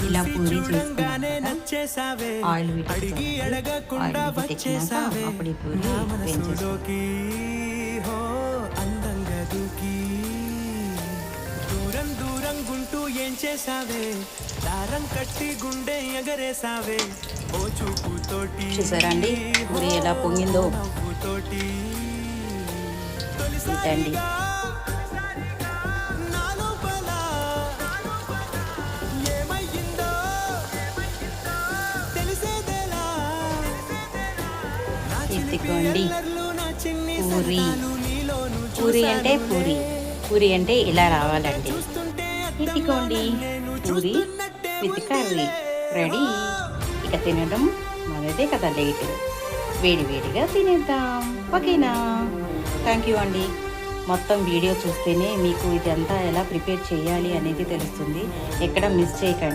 ఇలా పూరి చేసుకున్నాం ఆయిల్ అప్పుడు ఈ పూరి దూరం దూరం గుంటూ ఏం చేసావే? దారం కట్టి గుండె ఎగరేసావే. ఓ చూపుతోటి చూసారా అండి? పూరి ఎలా పొంగిందో. చిన్ని పూరి. పూరి అంటే పూరి. పూరి అంటే ఇలా రావాలండి. ఇదిగోండి పూరి విత్ కర్రీ రెడీ. ఇక తినడం మనదే కదా లేట్. వేడి వేడిగా తినేద్దాం. ఓకేనా? థ్యాంక్ యూ అండి. మొత్తం వీడియో చూస్తేనే మీకు ఇదంతా ఎలా ప్రిపేర్ చేయాలి అనేది తెలుస్తుంది. ఎక్కడ మిస్ చేయకండి.